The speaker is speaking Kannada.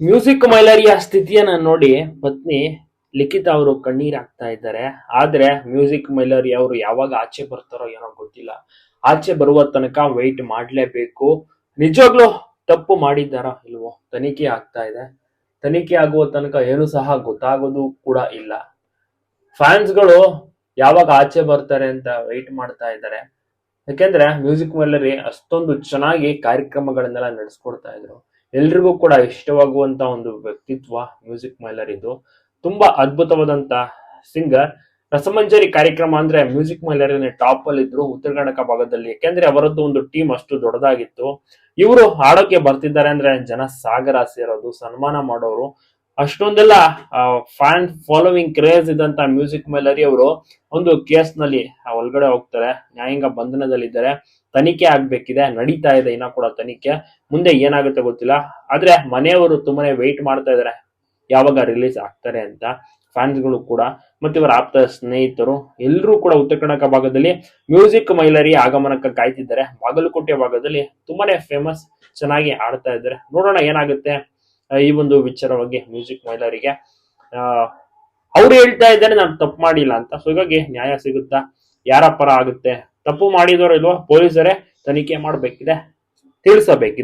ಮ್ಯೂಸಿಕ್ ಮೈಲರಿಯ ಸ್ಥಿತಿಯನ್ನ ನೋಡಿ ಪತ್ನಿ ಲಿಖಿತ ಅವರು ಕಣ್ಣೀರ್ ಹಾಕ್ತಾ ಇದ್ದಾರೆ. ಆದ್ರೆ ಮ್ಯೂಸಿಕ್ ಮೈಲರಿ ಅವರು ಯಾವಾಗ ಆಚೆ ಬರ್ತಾರೋ ಏನೋ ಗೊತ್ತಿಲ್ಲ. ಆಚೆ ಬರುವ ತನಕ ವೆಯ್ಟ್ ಮಾಡ್ಲೇಬೇಕು. ನಿಜವಾಗ್ಲೂ ತಪ್ಪು ಮಾಡಿದ್ದಾರೋ ಇಲ್ವೋ? ತನಿಖೆ ಆಗ್ತಾ ಇದೆ. ತನಿಖೆ ಆಗುವ ತನಕ ಏನು ಸಹ ಗೊತ್ತಾಗೋದು ಕೂಡ ಇಲ್ಲ. ಫ್ಯಾನ್ಸ್ಗಳು ಯಾವಾಗ ಆಚೆ ಬರ್ತಾರೆ ಅಂತ ವೆಯ್ಟ್ ಮಾಡ್ತಾ ಇದ್ದಾರೆ. ಯಾಕೆಂದ್ರೆ ಮ್ಯೂಸಿಕ್ ಮೈಲರಿ ಅಷ್ಟೊಂದು ಚೆನ್ನಾಗಿ ಕಾರ್ಯಕ್ರಮಗಳನ್ನೆಲ್ಲ ನಡೆಸ್ಕೊಡ್ತಾ ಇದ್ರು. ಎಲ್ರಿಗೂ ಕೂಡ ಇಷ್ಟವಾಗುವಂತ ಒಂದು ವ್ಯಕ್ತಿತ್ವ ಮ್ಯೂಸಿಕ್ ಮೈಲರ್ ಇದು. ತುಂಬಾ ಅದ್ಭುತವಾದಂತ ಸಿಂಗರ್. ರಸಮಂಜರಿ ಕಾರ್ಯಕ್ರಮ ಅಂದ್ರೆ ಮ್ಯೂಸಿಕ್ ಮೈಲರಿನ ಟಾಪ್ ಅಲ್ಲಿ ಇದ್ರು ಉತ್ತರ ಕನ್ನಡಕ ಭಾಗದಲ್ಲಿ. ಯಾಕೆಂದ್ರೆ ಅವರದ್ದು ಒಂದು ಟೀಮ್ ಅಷ್ಟು ದೊಡ್ಡದಾಗಿತ್ತು. ಇವರು ಹಾಡೋಕೆ ಬರ್ತಿದ್ದಾರೆ ಅಂದ್ರೆ ಜನ ಸಾಗರ ಸೇರೋದು, ಸನ್ಮಾನ ಮಾಡೋರು. ಅಷ್ಟೊಂದೆಲ್ಲ ಫ್ಯಾನ್ ಫಾಲೋವಿಂಗ್ ಕ್ರೇಜ್ ಇದ್ದಂತ ಮ್ಯೂಸಿಕ್ ಮೈಲರಿ ಅವರು ಒಂದು ಕೇಸ್ನಲ್ಲಿ ಒಳಗಡೆ ಹೋಗ್ತಾರೆ. ನ್ಯಾಯಾಂಗ ಬಂಧನದಲ್ಲಿದ್ದಾರೆ. ತನಿಖೆ ಆಗ್ಬೇಕಿದೆ. ನಡೀತಾ ಇದೆ ಇನ್ನ ಕೂಡ ತನಿಖೆ. ಮುಂದೆ ಏನಾಗುತ್ತೆ ಗೊತ್ತಿಲ್ಲ. ಆದ್ರೆ ಮನೆಯವರು ತುಂಬಾನೇ ವೆಯ್ಟ್ ಮಾಡ್ತಾ ಇದಾರೆ ಯಾವಾಗ ರಿಲೀಸ್ ಆಗ್ತಾರೆ ಅಂತ ಫ್ಯಾನ್ಸ್ಗಳು ಕೂಡ, ಮತ್ತೆ ಇವರ ಆಪ್ತ ಸ್ನೇಹಿತರು ಎಲ್ಲರೂ ಕೂಡ ಉತ್ತರ ಭಾಗದಲ್ಲಿ ಮ್ಯೂಸಿಕ್ ಮೈಲರಿ ಆಗಮನಕ್ಕೆ ಕಾಯ್ತಿದ್ದಾರೆ. ಬಾಗಲಕೋಟೆ ಭಾಗದಲ್ಲಿ ತುಂಬಾನೇ ಫೇಮಸ್ ಚೆನ್ನಾಗಿ ಆಡ್ತಾ ಇದ್ದಾರೆ. ನೋಡೋಣ ಏನಾಗುತ್ತೆ. ಈ ಒಂದು ವಿಚಾರವಾಗಿ ಮ್ಯೂಸಿಕ್ ಆ, ಅವ್ರು ಹೇಳ್ತಾ ಇದ್ದಾರೆ, ನಾನು ತಪ್ಪು ಮಾಡಿಲ್ಲ ಅಂತ. ಸೊ ಹೀಗಾಗಿ ನ್ಯಾಯ ಸಿಗುತ್ತಾ? ಯಾರ ಪರ ಆಗುತ್ತೆ? ತಪ್ಪು ಮಾಡಿದವರು ಇಲ್ವೋ? ಪೊಲೀಸರೇ ತನಿಖೆ ಮಾಡಬೇಕಿದೆ, ತಿಳಿಸಬೇಕಿದೆ.